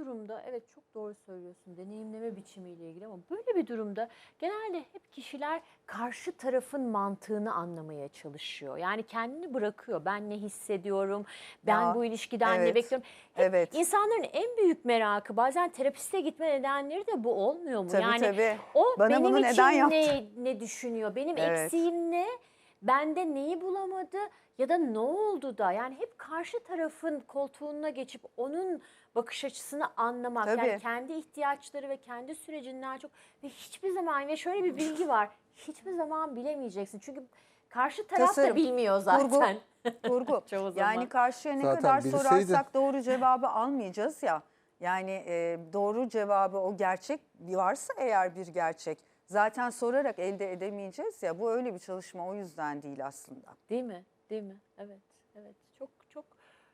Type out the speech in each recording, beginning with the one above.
durumda evet çok doğru söylüyorsun deneyimleme biçimiyle ilgili ama böyle bir durumda genelde hep kişiler karşı tarafın mantığını anlamaya çalışıyor. Yani kendini bırakıyor. Ben ne hissediyorum? Ben Ya, bu ilişkiden ne evet, bekliyorum? Hep evet. insanların en büyük merakı bazen terapiste gitme nedenleri de bu olmuyor mu? Tabii yani tabii. o Bana benim bunu için neden yaptı? ne, ne düşünüyor? Benim Evet. eksiğim ne? Bende neyi bulamadı ya da ne oldu da? Yani hep karşı tarafın koltuğuna geçip onun bakış açısını anlamak. Yani Tabii. kendi ihtiyaçları ve kendi sürecinden çok ve hiçbir zaman ve şöyle bir bilgi var. Hiçbir zaman bilemeyeceksin. Çünkü karşı taraf da Tasarım, bilmiyor zaten. Kurgu. Zaman. yani karşıya ne Zaten kadar bilseydi- sorarsak doğru cevabı almayacağız ya. Yani e, doğru cevabı o gerçek bir varsa eğer bir gerçek zaten sorarak elde edemeyeceğiz ya. Bu öyle bir çalışma o yüzden değil aslında. Değil mi? Değil mi? Evet. Evet. Çok çok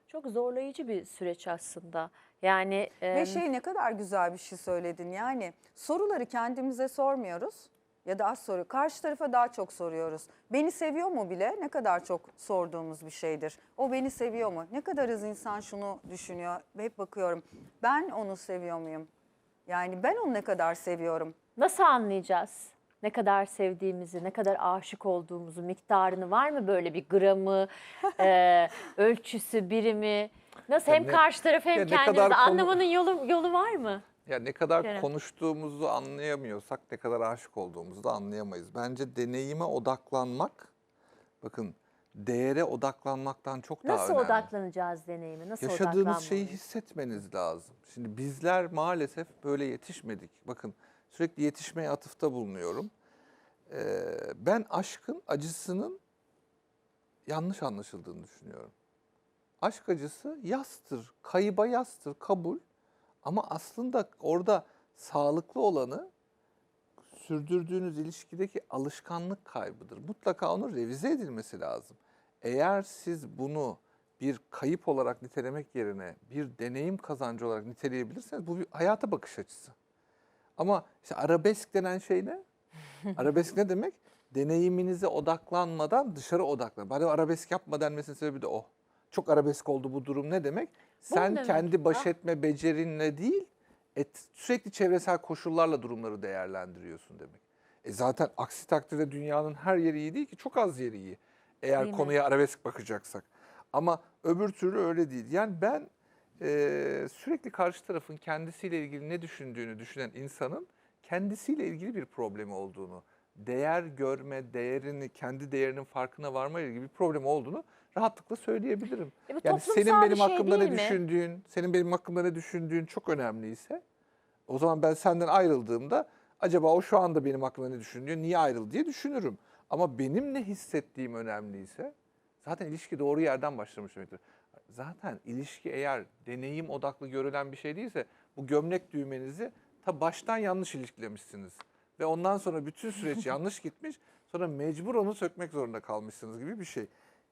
çok zorlayıcı bir süreç aslında. Yani Ve şey ne kadar güzel bir şey söyledin yani soruları kendimize sormuyoruz ya da az soru karşı tarafa daha çok soruyoruz. Beni seviyor mu bile ne kadar çok sorduğumuz bir şeydir. O beni seviyor mu? Ne kadar az insan şunu düşünüyor. Hep bakıyorum ben onu seviyor muyum? Yani ben onu ne kadar seviyorum? Nasıl anlayacağız? Ne kadar sevdiğimizi, ne kadar aşık olduğumuzu, miktarını var mı böyle bir gramı, e, ölçüsü, birimi? Nasıl hem ne- karşı tarafı hem ya ne kendimizi konu- anlamanın yolu yolu var mı? Ya ne kadar Kerem. konuştuğumuzu anlayamıyorsak ne kadar aşık olduğumuzu da anlayamayız. Bence deneyime odaklanmak, bakın değere odaklanmaktan çok daha Nasıl önemli. odaklanacağız deneyime? Nasıl Yaşadığınız şeyi odaklanmalıyız? hissetmeniz lazım. Şimdi bizler maalesef böyle yetişmedik. Bakın sürekli yetişmeye atıfta bulunuyorum. Ee, ben aşkın acısının yanlış anlaşıldığını düşünüyorum. Aşk acısı yastır, kayıba yastır, kabul. Ama aslında orada sağlıklı olanı sürdürdüğünüz ilişkideki alışkanlık kaybıdır. Mutlaka onun revize edilmesi lazım. Eğer siz bunu bir kayıp olarak nitelemek yerine bir deneyim kazancı olarak niteleyebilirseniz bu bir hayata bakış açısı. Ama işte arabesk denen şey ne? arabesk ne demek? Deneyiminize odaklanmadan dışarı odaklan. Bari arabesk yapma denmesinin sebebi de o. Çok arabesk oldu bu durum ne demek? Sen demek. kendi baş etme becerinle değil, et, sürekli çevresel koşullarla durumları değerlendiriyorsun demek. E zaten aksi takdirde dünyanın her yeri iyi değil ki çok az yeri iyi. Eğer Değil mi? konuya arabesk bakacaksak. Ama öbür türlü öyle değil. Yani ben e, sürekli karşı tarafın kendisiyle ilgili ne düşündüğünü düşünen insanın kendisiyle ilgili bir problemi olduğunu, değer görme, değerini, kendi değerinin farkına varma ilgili bir problem olduğunu rahatlıkla söyleyebilirim. E bu Yani senin benim şey hakkımda ne mi? düşündüğün, senin benim hakkımda ne düşündüğün çok önemliyse o zaman ben senden ayrıldığımda acaba o şu anda benim hakkımda ne düşünüyor, niye ayrıldı diye düşünürüm. Ama benim ne hissettiğim önemliyse zaten ilişki doğru yerden başlamış demektir. Zaten ilişki eğer deneyim odaklı görülen bir şey değilse bu gömlek düğmenizi ta baştan yanlış ilişkilemişsiniz. Ve ondan sonra bütün süreç yanlış gitmiş. Sonra mecbur onu sökmek zorunda kalmışsınız gibi bir şey.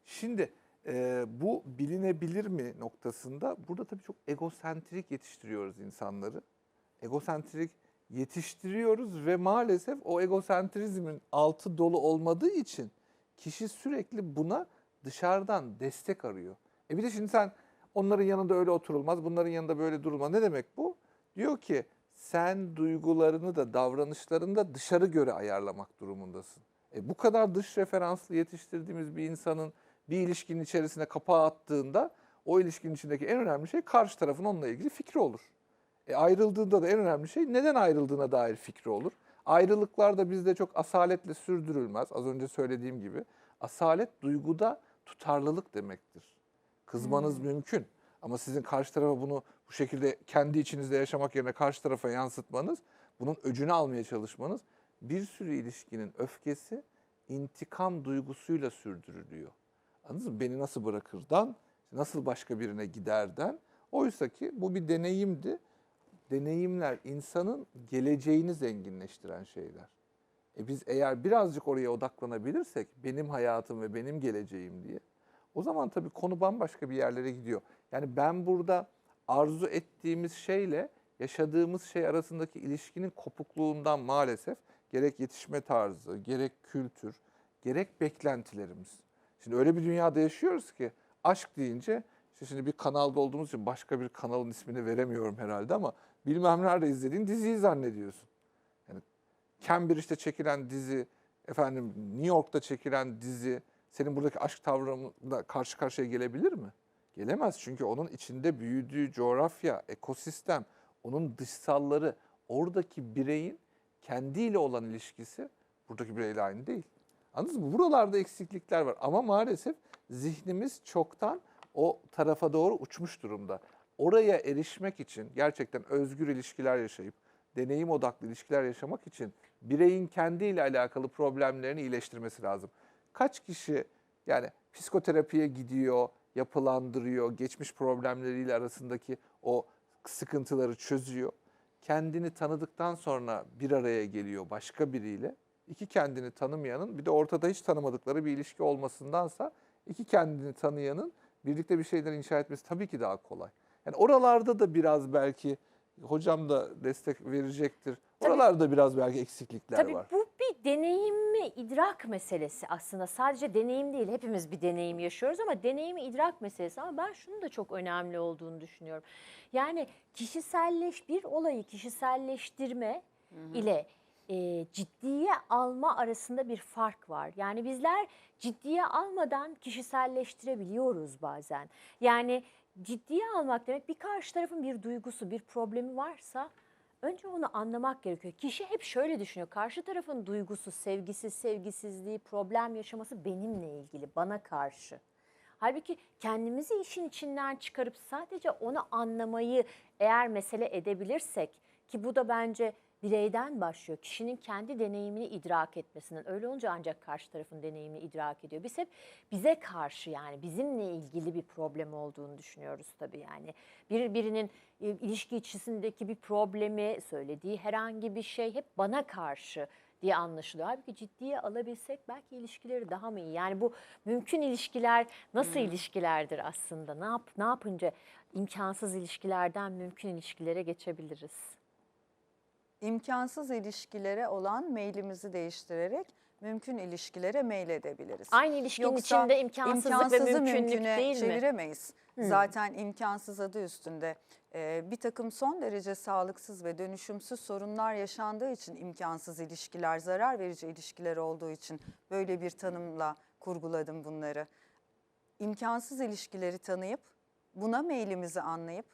Şimdi e, bu bilinebilir mi noktasında burada tabii çok egosentrik yetiştiriyoruz insanları. Egosentrik yetiştiriyoruz ve maalesef o egosentrizmin altı dolu olmadığı için kişi sürekli buna dışarıdan destek arıyor. E bir de şimdi sen onların yanında öyle oturulmaz, bunların yanında böyle durulmaz. Ne demek bu? Diyor ki sen duygularını da davranışlarını da dışarı göre ayarlamak durumundasın. E bu kadar dış referanslı yetiştirdiğimiz bir insanın bir ilişkinin içerisine kapağı attığında o ilişkinin içindeki en önemli şey karşı tarafın onunla ilgili fikri olur. E ayrıldığında da en önemli şey neden ayrıldığına dair fikri olur. Ayrılıklar da bizde çok asaletle sürdürülmez. Az önce söylediğim gibi. Asalet duyguda tutarlılık demektir. Kızmanız mümkün ama sizin karşı tarafa bunu bu şekilde kendi içinizde yaşamak yerine karşı tarafa yansıtmanız, bunun öcünü almaya çalışmanız bir sürü ilişkinin öfkesi intikam duygusuyla sürdürülüyor. Anladınız mı? Beni nasıl bırakırdan, nasıl başka birine giderden. Oysa ki bu bir deneyimdi. Deneyimler insanın geleceğini zenginleştiren şeyler. E biz eğer birazcık oraya odaklanabilirsek benim hayatım ve benim geleceğim diye o zaman tabii konu bambaşka bir yerlere gidiyor. Yani ben burada arzu ettiğimiz şeyle yaşadığımız şey arasındaki ilişkinin kopukluğundan maalesef gerek yetişme tarzı, gerek kültür, gerek beklentilerimiz. Şimdi öyle bir dünyada yaşıyoruz ki aşk deyince işte şimdi bir kanalda olduğumuz için başka bir kanalın ismini veremiyorum herhalde ama bilmem nerede izlediğin diziyi zannediyorsun. Yani Cambridge'de çekilen dizi, efendim New York'ta çekilen dizi senin buradaki aşk tavrımla karşı karşıya gelebilir mi? Gelemez çünkü onun içinde büyüdüğü coğrafya, ekosistem, onun dışsalları, oradaki bireyin kendiyle olan ilişkisi buradaki bireyle aynı değil. Anladınız mı? Buralarda eksiklikler var ama maalesef zihnimiz çoktan o tarafa doğru uçmuş durumda. Oraya erişmek için gerçekten özgür ilişkiler yaşayıp deneyim odaklı ilişkiler yaşamak için bireyin kendiyle alakalı problemlerini iyileştirmesi lazım. Kaç kişi yani psikoterapiye gidiyor, yapılandırıyor, geçmiş problemleriyle arasındaki o sıkıntıları çözüyor. Kendini tanıdıktan sonra bir araya geliyor başka biriyle. İki kendini tanımayanın bir de ortada hiç tanımadıkları bir ilişki olmasındansa iki kendini tanıyanın birlikte bir şeyler inşa etmesi tabii ki daha kolay. Yani oralarda da biraz belki hocam da destek verecektir. Tabii. Oralarda biraz belki eksiklikler Tabii var. bu bir deneyim mi idrak meselesi aslında. Sadece deneyim değil hepimiz bir deneyim yaşıyoruz ama deneyim idrak meselesi. Ama ben şunun da çok önemli olduğunu düşünüyorum. Yani kişiselleş bir olayı kişiselleştirme ile e, ciddiye alma arasında bir fark var. Yani bizler ciddiye almadan kişiselleştirebiliyoruz bazen. Yani ciddiye almak demek bir karşı tarafın bir duygusu, bir problemi varsa önce onu anlamak gerekiyor. Kişi hep şöyle düşünüyor. Karşı tarafın duygusu, sevgisi, sevgisizliği, problem yaşaması benimle ilgili, bana karşı. Halbuki kendimizi işin içinden çıkarıp sadece onu anlamayı eğer mesele edebilirsek ki bu da bence bireyden başlıyor. Kişinin kendi deneyimini idrak etmesinden. Öyle olunca ancak karşı tarafın deneyimini idrak ediyor. Biz hep bize karşı yani bizimle ilgili bir problem olduğunu düşünüyoruz tabii yani. Bir birinin e, ilişki içerisindeki bir problemi söylediği herhangi bir şey hep bana karşı diye anlaşılıyor. Halbuki ciddiye alabilsek belki ilişkileri daha mı iyi? Yani bu mümkün ilişkiler nasıl ilişkilerdir aslında? Ne yap ne yapınca imkansız ilişkilerden mümkün ilişkilere geçebiliriz? İmkansız ilişkilere olan meylimizi değiştirerek mümkün ilişkilere meyledebiliriz. Aynı ilişkinin Yoksa içinde imkansızlık ve imkansızı mümkünlük mümküne değil mi? çeviremeyiz. Zaten imkansız adı üstünde. Ee, bir takım son derece sağlıksız ve dönüşümsüz sorunlar yaşandığı için imkansız ilişkiler, zarar verici ilişkiler olduğu için böyle bir tanımla kurguladım bunları. İmkansız ilişkileri tanıyıp, buna meylimizi anlayıp,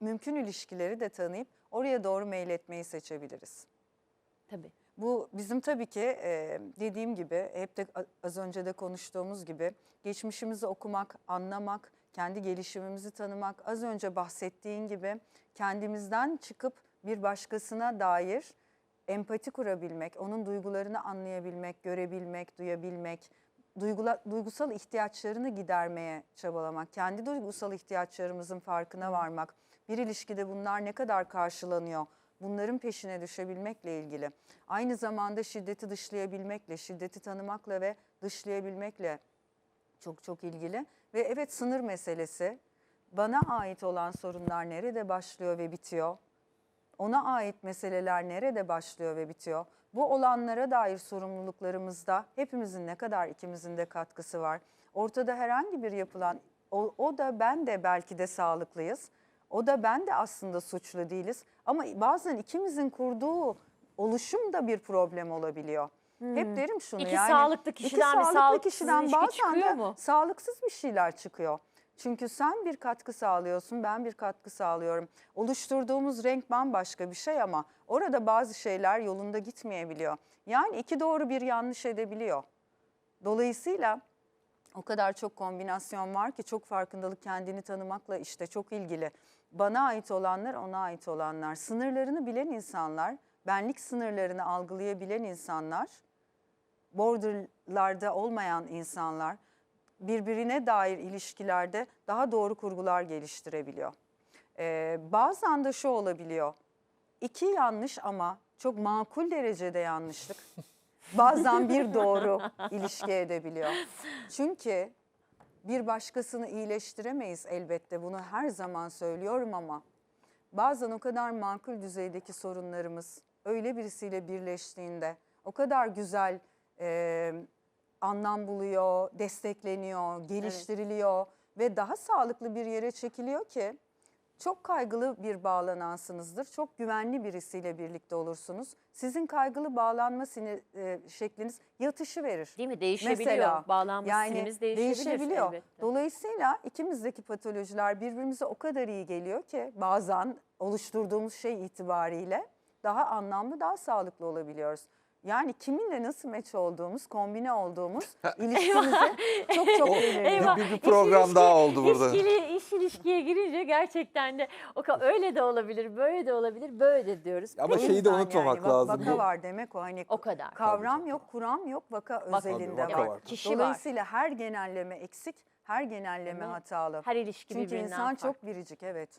mümkün ilişkileri de tanıyıp oraya doğru meyletmeyi seçebiliriz. Tabii. Bu bizim tabii ki e, dediğim gibi hep de az önce de konuştuğumuz gibi geçmişimizi okumak, anlamak, kendi gelişimimizi tanımak, az önce bahsettiğin gibi kendimizden çıkıp bir başkasına dair empati kurabilmek, onun duygularını anlayabilmek, görebilmek, duyabilmek, duygula, duygusal ihtiyaçlarını gidermeye çabalamak, kendi duygusal ihtiyaçlarımızın farkına varmak, bir ilişkide bunlar ne kadar karşılanıyor, bunların peşine düşebilmekle ilgili. Aynı zamanda şiddeti dışlayabilmekle, şiddeti tanımakla ve dışlayabilmekle çok çok ilgili. Ve evet sınır meselesi, bana ait olan sorunlar nerede başlıyor ve bitiyor? Ona ait meseleler nerede başlıyor ve bitiyor? Bu olanlara dair sorumluluklarımızda hepimizin ne kadar ikimizin de katkısı var. Ortada herhangi bir yapılan, o, o da ben de belki de sağlıklıyız. O da ben de aslında suçlu değiliz. Ama bazen ikimizin kurduğu oluşum da bir problem olabiliyor. Hep derim şunu İki yani. sağlıklı iki kişiden bir sağlıklı kişiden ilişki bazen de mu? sağlıksız bir şeyler çıkıyor. Çünkü sen bir katkı sağlıyorsun, ben bir katkı sağlıyorum. Oluşturduğumuz renk bambaşka bir şey ama orada bazı şeyler yolunda gitmeyebiliyor. Yani iki doğru bir yanlış edebiliyor. Dolayısıyla o kadar çok kombinasyon var ki çok farkındalık kendini tanımakla işte çok ilgili. Bana ait olanlar, ona ait olanlar. Sınırlarını bilen insanlar, benlik sınırlarını algılayabilen insanlar, borderlarda olmayan insanlar birbirine dair ilişkilerde daha doğru kurgular geliştirebiliyor. Ee, bazen de şu olabiliyor. İki yanlış ama çok makul derecede yanlışlık. Bazen bir doğru ilişki edebiliyor. Çünkü bir başkasını iyileştiremeyiz elbette bunu her zaman söylüyorum ama bazen o kadar makul düzeydeki sorunlarımız öyle birisiyle birleştiğinde o kadar güzel e, anlam buluyor, destekleniyor, geliştiriliyor ve daha sağlıklı bir yere çekiliyor ki çok kaygılı bir bağlanansınızdır. Çok güvenli birisiyle birlikte olursunuz. Sizin kaygılı bağlanma sine, e, şekliniz yatışı verir. Değil mi? Değişebiliyor. Mesela, Bağlanma yani stilimiz değişebilir. değişebiliyor. elbette. Dolayısıyla ikimizdeki patolojiler birbirimize o kadar iyi geliyor ki bazen oluşturduğumuz şey itibariyle daha anlamlı, daha sağlıklı olabiliyoruz. Yani kiminle nasıl meç olduğumuz, kombine olduğumuz ilişkimizi çok çok belirliyor. Bir- bir iş program ilişki- daha oldu burada. İşkili, iş ilişkiye girince gerçekten de o öyle de olabilir, böyle de olabilir, böyle de diyoruz. Ama O şeyi de unutmamak yani, lazım. Vaka var demek o hani O kadar. kavram Tabii, yok, kuram yok, vaka Vaka- özelinde vaka var. var. Kişi var. Dolayısıyla her genelleme eksik, her genelleme Evet. hatalı. Her ilişki Çünkü birbirinden insan farklı. çok biricik evet.